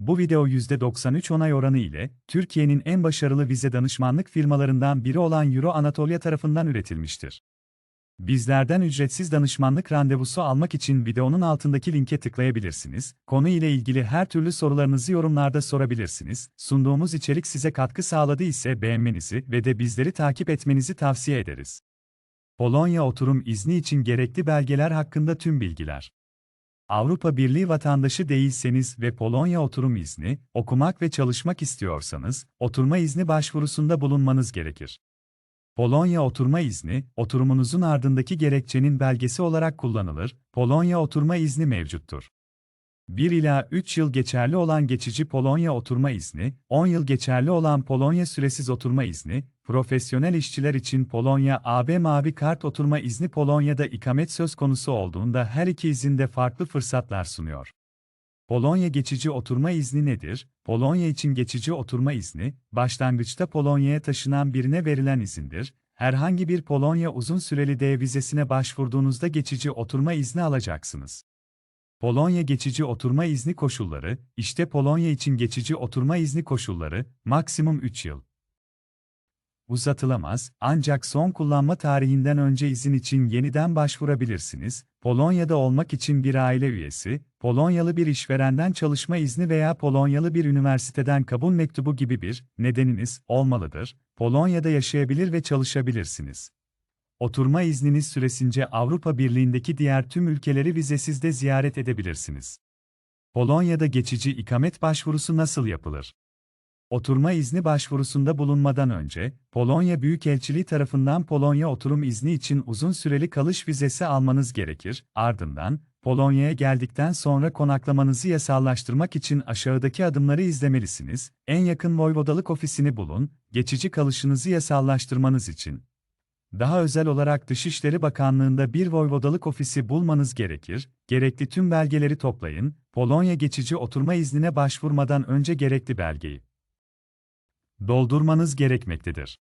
Bu video %93 onay oranı ile Türkiye'nin en başarılı vize danışmanlık firmalarından biri olan Euro Anatolia tarafından üretilmiştir. Bizlerden ücretsiz danışmanlık randevusu almak için videonun altındaki linke tıklayabilirsiniz. Konu ile ilgili her türlü sorularınızı yorumlarda sorabilirsiniz. Sunduğumuz içerik size katkı sağladı ise beğenmenizi ve de bizleri takip etmenizi tavsiye ederiz. Polonya oturum izni için gerekli belgeler hakkında tüm bilgiler. Avrupa Birliği vatandaşı değilseniz ve Polonya oturum izni, okumak ve çalışmak istiyorsanız, oturma izni başvurusunda bulunmanız gerekir. Polonya oturma izni, oturumunuzun ardındaki gerekçenin belgesi olarak kullanılır, Polonya oturma izni mevcuttur. 1 ila 3 yıl geçerli olan geçici Polonya oturma izni, 10 yıl geçerli olan Polonya süresiz oturma izni, profesyonel işçiler için Polonya AB Mavi Kart oturma izni Polonya'da ikamet söz konusu olduğunda her iki izinde farklı fırsatlar sunuyor. Polonya geçici oturma izni nedir? Polonya için geçici oturma izni, başlangıçta Polonya'ya taşınan birine verilen izindir. Herhangi bir Polonya uzun süreli D vizesine başvurduğunuzda geçici oturma izni alacaksınız. Polonya geçici oturma izni koşulları, işte Polonya için geçici oturma izni koşulları, maksimum 3 yıl. Uzatılamaz, ancak son kullanma tarihinden önce izin için yeniden başvurabilirsiniz. Polonya'da olmak için bir aile üyesi, Polonyalı bir işverenden çalışma izni veya Polonyalı bir üniversiteden kabul mektubu gibi bir nedeniniz olmalıdır. Polonya'da yaşayabilir ve çalışabilirsiniz. Oturma izniniz süresince Avrupa Birliği'ndeki diğer tüm ülkeleri vizesiz de ziyaret edebilirsiniz. Polonya'da geçici ikamet başvurusu nasıl yapılır? Oturma izni başvurusunda bulunmadan önce, Polonya Büyükelçiliği tarafından Polonya oturum izni için uzun süreli kalış vizesi almanız gerekir. Ardından, Polonya'ya geldikten sonra konaklamanızı yasallaştırmak için aşağıdaki adımları izlemelisiniz. En yakın voyvodalık ofisini bulun, geçici kalışınızı yasallaştırmanız için. Daha özel olarak Dışişleri Bakanlığı'nda bir voyvodalık ofisi bulmanız gerekir, gerekli tüm belgeleri toplayın, Polonya geçici oturma iznine başvurmadan önce gerekli belgeyi doldurmanız gerekmektedir.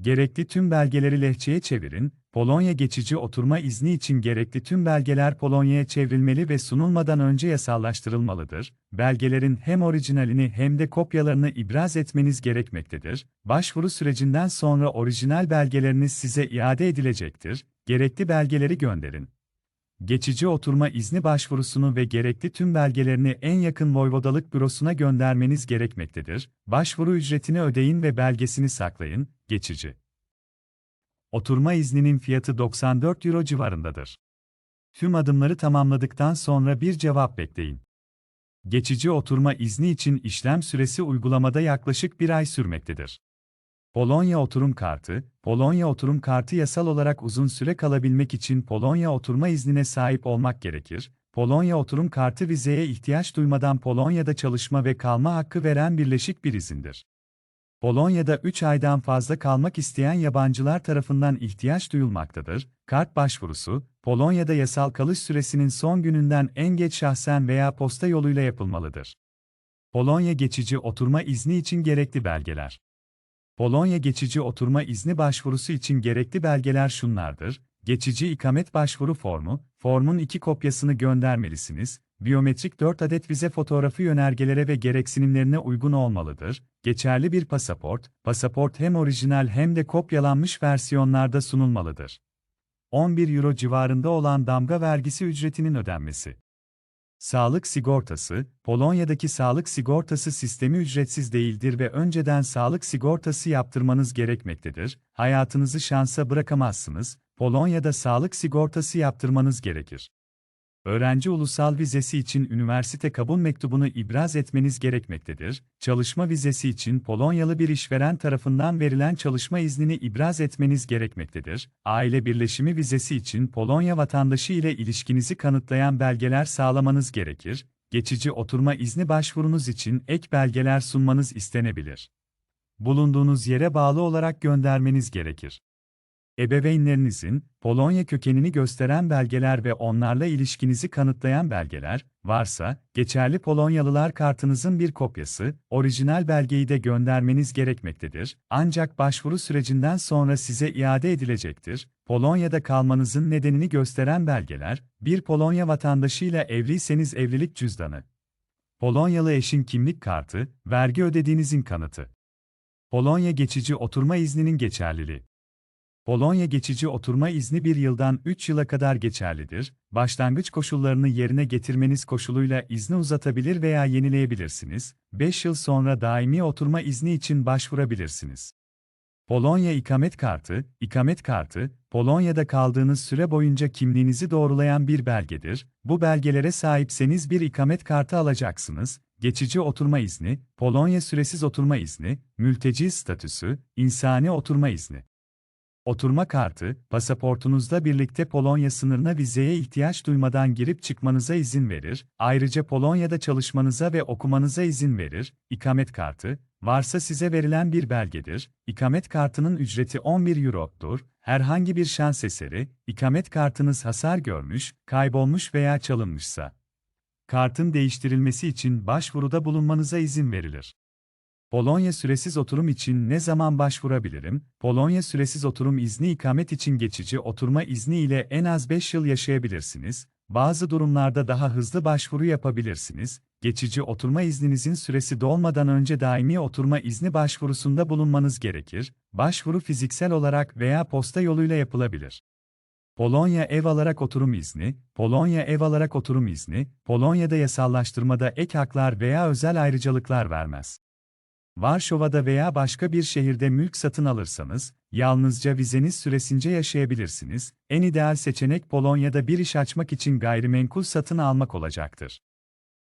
Gerekli tüm belgeleri lehçeye çevirin, Polonya geçici oturma izni için gerekli tüm belgeler Polonya'ya çevrilmeli ve sunulmadan önce yasallaştırılmalıdır. Belgelerin hem orijinalini hem de kopyalarını ibraz etmeniz gerekmektedir. Başvuru sürecinden sonra orijinal belgeleriniz size iade edilecektir. Gerekli belgeleri gönderin geçici oturma izni başvurusunu ve gerekli tüm belgelerini en yakın voyvodalık bürosuna göndermeniz gerekmektedir. Başvuru ücretini ödeyin ve belgesini saklayın. Geçici oturma izninin fiyatı 94 euro civarındadır. Tüm adımları tamamladıktan sonra bir cevap bekleyin. Geçici oturma izni için işlem süresi uygulamada yaklaşık bir ay sürmektedir. Polonya oturum kartı, Polonya oturum kartı yasal olarak uzun süre kalabilmek için Polonya oturma iznine sahip olmak gerekir. Polonya oturum kartı vizeye ihtiyaç duymadan Polonya'da çalışma ve kalma hakkı veren birleşik bir izindir. Polonya'da 3 aydan fazla kalmak isteyen yabancılar tarafından ihtiyaç duyulmaktadır. Kart başvurusu, Polonya'da yasal kalış süresinin son gününden en geç şahsen veya posta yoluyla yapılmalıdır. Polonya geçici oturma izni için gerekli belgeler. Polonya geçici oturma izni başvurusu için gerekli belgeler şunlardır. Geçici ikamet başvuru formu, formun iki kopyasını göndermelisiniz. Biyometrik 4 adet vize fotoğrafı yönergelere ve gereksinimlerine uygun olmalıdır. Geçerli bir pasaport, pasaport hem orijinal hem de kopyalanmış versiyonlarda sunulmalıdır. 11 euro civarında olan damga vergisi ücretinin ödenmesi. Sağlık sigortası, Polonya'daki sağlık sigortası sistemi ücretsiz değildir ve önceden sağlık sigortası yaptırmanız gerekmektedir. Hayatınızı şansa bırakamazsınız, Polonya'da sağlık sigortası yaptırmanız gerekir. Öğrenci ulusal vizesi için üniversite kabul mektubunu ibraz etmeniz gerekmektedir. Çalışma vizesi için Polonyalı bir işveren tarafından verilen çalışma iznini ibraz etmeniz gerekmektedir. Aile birleşimi vizesi için Polonya vatandaşı ile ilişkinizi kanıtlayan belgeler sağlamanız gerekir. Geçici oturma izni başvurunuz için ek belgeler sunmanız istenebilir. Bulunduğunuz yere bağlı olarak göndermeniz gerekir ebeveynlerinizin Polonya kökenini gösteren belgeler ve onlarla ilişkinizi kanıtlayan belgeler varsa, geçerli Polonyalılar kartınızın bir kopyası, orijinal belgeyi de göndermeniz gerekmektedir. Ancak başvuru sürecinden sonra size iade edilecektir. Polonya'da kalmanızın nedenini gösteren belgeler, bir Polonya vatandaşıyla evliyseniz evlilik cüzdanı, Polonyalı eşin kimlik kartı, vergi ödediğinizin kanıtı. Polonya geçici oturma izninin geçerliliği. Polonya geçici oturma izni bir yıldan 3 yıla kadar geçerlidir. Başlangıç koşullarını yerine getirmeniz koşuluyla izni uzatabilir veya yenileyebilirsiniz. 5 yıl sonra daimi oturma izni için başvurabilirsiniz. Polonya ikamet kartı, ikamet kartı, Polonya'da kaldığınız süre boyunca kimliğinizi doğrulayan bir belgedir. Bu belgelere sahipseniz bir ikamet kartı alacaksınız. Geçici oturma izni, Polonya süresiz oturma izni, mülteci statüsü, insani oturma izni. Oturma kartı, pasaportunuzla birlikte Polonya sınırına vizeye ihtiyaç duymadan girip çıkmanıza izin verir, ayrıca Polonya'da çalışmanıza ve okumanıza izin verir. İkamet kartı, varsa size verilen bir belgedir. İkamet kartının ücreti 11 Euro'dur. Herhangi bir şans eseri, ikamet kartınız hasar görmüş, kaybolmuş veya çalınmışsa, kartın değiştirilmesi için başvuruda bulunmanıza izin verilir. Polonya süresiz oturum için ne zaman başvurabilirim? Polonya süresiz oturum izni ikamet için geçici oturma izni ile en az 5 yıl yaşayabilirsiniz. Bazı durumlarda daha hızlı başvuru yapabilirsiniz. Geçici oturma izninizin süresi dolmadan önce daimi oturma izni başvurusunda bulunmanız gerekir. Başvuru fiziksel olarak veya posta yoluyla yapılabilir. Polonya ev alarak oturum izni, Polonya ev alarak oturum izni, Polonya'da yasallaştırmada ek haklar veya özel ayrıcalıklar vermez. Varşova'da veya başka bir şehirde mülk satın alırsanız, yalnızca vizeniz süresince yaşayabilirsiniz. En ideal seçenek Polonya'da bir iş açmak için gayrimenkul satın almak olacaktır.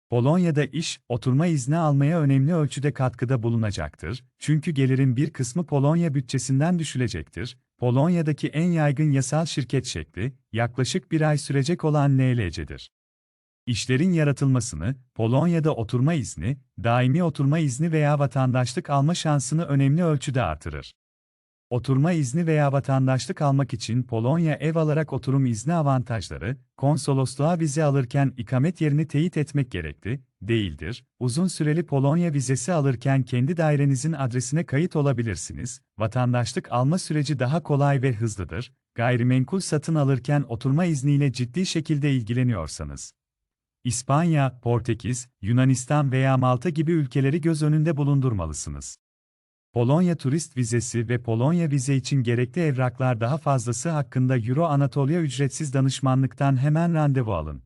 Polonya'da iş, oturma izni almaya önemli ölçüde katkıda bulunacaktır. Çünkü gelirin bir kısmı Polonya bütçesinden düşülecektir. Polonya'daki en yaygın yasal şirket şekli, yaklaşık bir ay sürecek olan NLC'dir. İşlerin yaratılmasını, Polonya'da oturma izni, daimi oturma izni veya vatandaşlık alma şansını önemli ölçüde artırır. Oturma izni veya vatandaşlık almak için Polonya ev alarak oturum izni avantajları, konsolosluğa vize alırken ikamet yerini teyit etmek gerekli, değildir. Uzun süreli Polonya vizesi alırken kendi dairenizin adresine kayıt olabilirsiniz. Vatandaşlık alma süreci daha kolay ve hızlıdır. Gayrimenkul satın alırken oturma izniyle ciddi şekilde ilgileniyorsanız. İspanya, Portekiz, Yunanistan veya Malta gibi ülkeleri göz önünde bulundurmalısınız. Polonya turist vizesi ve Polonya vize için gerekli evraklar daha fazlası hakkında Euro Anatolia ücretsiz danışmanlıktan hemen randevu alın.